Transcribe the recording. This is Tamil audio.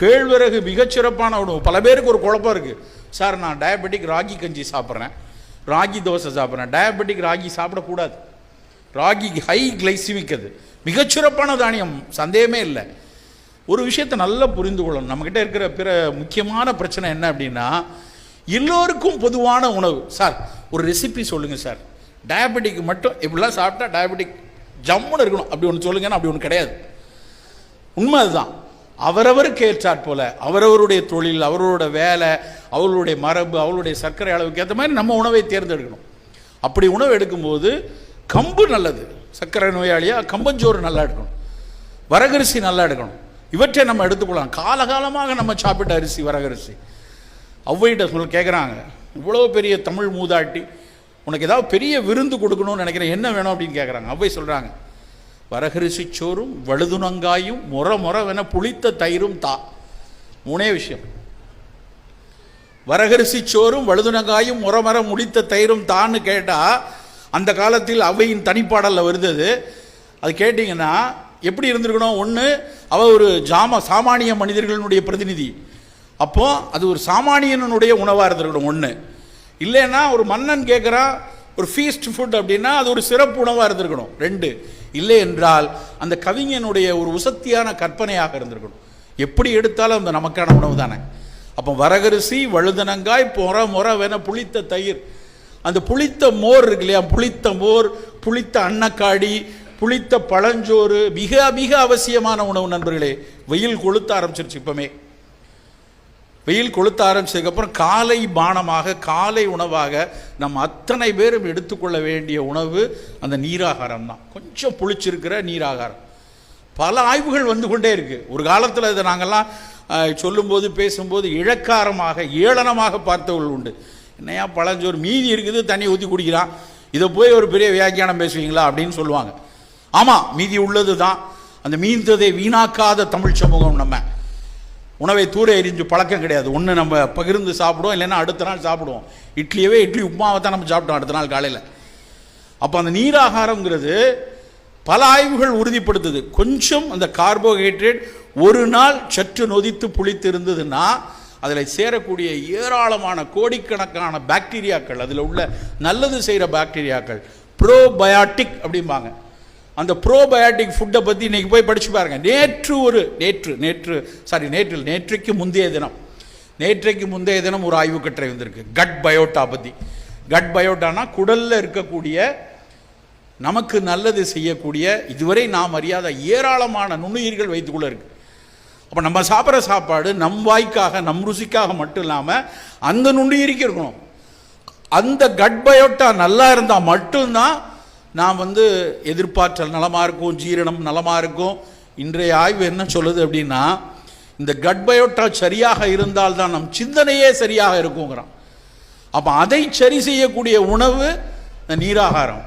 கேழ்வரகு மிகச்சிறப்பான உணவு. பல பேருக்கு ஒரு குழப்பம் இருக்குது சார் நான் டயபெட்டிக் ராகி கஞ்சி சாப்பிட்றேன். ராகி தோசை சாப்பிட்றேன். டயபெட்டிக் ராகி சாப்பிடக்கூடாது. ராகி ஹை கிளைசிமிக் அது. மிகச்சிறப்பான தானியம். சந்தேகமே இல்லை. ஒரு விஷயத்தை நல்லா புரிந்து கொள்ளணும். நம்மக்கிட்ட இருக்கிற பிற முக்கியமான பிரச்சனை என்ன அப்படின்னா எல்லோருக்கும் பொதுவான உணவு. சார் ஒரு ரெசிபி சொல்லுங்கள் சார். டயபெட்டிக் மட்டும் இப்படிலாம் சாப்பிட்டா டயபெட்டிக் ஜம்முன்னு இருக்கணும். அப்படி ஒன்று சொல்லுங்கன்னா அப்படி ஒன்று கிடையாது. உண்மை அதுதான். அவரவருக்கு ஏற்றாற் போல அவரவருடைய தொழில் அவரோட வேலை அவர்களுடைய மரபு அவர்களுடைய சர்க்கரை அளவுக்கு ஏற்ற மாதிரி நம்ம உணவை தேர்ந்தெடுக்கணும். அப்படி உணவு எடுக்கும்போது கம்பு நல்லது. சர்க்கரை நோயாளியாக கம்பஞ்சோறு நல்லா எடுக்கணும். வரகரிசி நல்லா எடுக்கணும். இவற்றை நம்ம எடுத்துக்கொள்ளலாம். காலகாலமாக நம்ம சாப்பிட்ட அரிசி வரகரிசி. ஔவைகிட்ட சொல்ல கேட்குறாங்க இவ்வளோ பெரிய தமிழ் மூதாட்டி உனக்கு ஏதாவது பெரிய விருந்து கொடுக்கணும்னு நினைக்கிறேன் என்ன வேணும் அப்படின்னு கேட்குறாங்க அவ்வை சொல்கிறாங்க வரகரிசி சோறும் வழுதுணங்காயும் முற முறவென புளித்த தயிரும் தா. மூணே விஷயம். வரகரிசி சோறும் வழுதுணங்காயும் முறமர முடித்த தயிரும் தான்னு கேட்டால் அந்த காலத்தில் அவையின் தனிப்பாடலில் வருது அது கேட்டிங்கன்னா எப்படி இருந்திருக்கணும்? ஒன்று அவ ஒரு ஜாம சாமானிய மனிதர்களினுடைய பிரதிநிதி. அப்போது அது ஒரு சாமானியனுடைய உணவாக இருந்திருக்கணும் ஒன்று இல்லைன்னா ஒரு மன்னன் கேட்குறான் ஒரு ஃபீஸ்ட் ஃபுட் அப்படின்னா அது ஒரு சிறப்பு உணவாக இருந்திருக்கணும். ரெண்டு இல்லை என்றால் அந்த கவிஞனுடைய ஒரு உசத்தியான கற்பனையாக இருந்திருக்கணும். எப்படி எடுத்தாலும் அந்த நமக்கான உணவு தானே. அப்போ வரகரிசி வழுதனங்காய் பொற முறவென புளித்த தயிர். அந்த புளித்த மோர் இருக்கு இல்லையா? புளித்த மோர் புளித்த அன்னக்காடி புளித்த பழஞ்சோறு மிக மிக அவசியமான உணவு நண்பர்களே வெயில் கொளுத்த ஆரம்பிச்சிருச்சு இப்போமே. வெயில் கொளுத்த ஆரம்பிச்சதுக்கப்புறம் காலை பானமாக காலை உணவாக நம்ம அத்தனை பேரும் எடுத்துக்கொள்ள வேண்டிய உணவு அந்த நீராகாரம் தான் கொஞ்சம் புளிச்சிருக்கிற நீராகாரம். பல ஆய்வுகள் வந்து கொண்டே இருக்குது ஒரு காலத்தில் இதை நாங்கள்லாம் சொல்லும்போது பேசும்போது இழக்காரமாக ஏளனமாக பார்த்தவர்கள் உண்டு. என்னையா பழஞ்சோறு மீதி இருக்குது தண்ணி ஊற்றி குடிக்கிறான். இதை போய் ஒரு பெரிய வியாக்கியானம் பேசுவீங்களா அப்படின்னு சொல்லுவாங்க. ஆமாம் மீதி உள்ளது தான் அந்த மீந்ததை வீணாக்காத தமிழ் சமூகம் நம்ம. உணவை தூர எரிஞ்சு பழக்கம் கிடையாது. ஒன்று நம்ம பகிர்ந்து சாப்பிடுவோம் இல்லைன்னா அடுத்த நாள் சாப்பிடுவோம். இட்லியவே இட்லி உப்புமாவை தான் நம்ம சாப்பிட்டோம் அடுத்த நாள் காலையில். அப்போ அந்த நீராகாரங்கிறது பல ஆய்வுகள் உறுதிப்படுத்துது. கொஞ்சம் அந்த கார்போஹைட்ரேட் ஒரு நாள் சற்று நொதித்து புளித்து இருந்ததுன்னா அதில் சேரக்கூடிய ஏராளமான கோடிக்கணக்கான பாக்டீரியாக்கள் அதில் உள்ள நல்லது செய்கிற பாக்டீரியாக்கள் ப்ரோபயாட்டிக் அப்படிம்பாங்க. அந்த ப்ரோபயோட்டிக் ஃபுட்டை பற்றி இன்னைக்கு போய் படித்து பாருங்க. நேற்று ஒரு நேற்று நேற்று சாரி நேற்று நேற்றைக்கு முந்தைய தினம். நேற்றைக்கு முந்தைய தினம் ஒரு ஆய்வு கட்டுரை வந்திருக்கு. கட் பயோட்டா பற்றி கட் பயோட்டானா குடலில் இருக்கக்கூடிய நமக்கு நல்லது செய்யக்கூடிய இதுவரை நாம் அறியாத ஏராளமான நுண்ணுயிர்கள் வைத்துக்குள்ளே இருக்குது அப்போ நம்ம சாப்பிட்ற சாப்பாடு நம் வாய்க்காக நம் ருசிக்காக மட்டும் இல்லாமல் அந்த நுண்ணுயிரிக்கு இருக்கணும். அந்த கட் பயோட்டா நல்லா இருந்தால் மட்டும்தான் நாம் வந்து எதிர்பார்த்தல் நலமாக இருக்கும் ஜீரணம் நலமாக இருக்கும். இன்றைய ஆய்வு என்ன சொல்லுது அப்படின்னா இந்த கட்பயோட்டா சரியாக இருந்தால் தான் நம் சிந்தனையே சரியாக இருக்குங்கிறான். அப்போ அதை சரி செய்யக்கூடிய உணவு இந்த நீராகாரம்.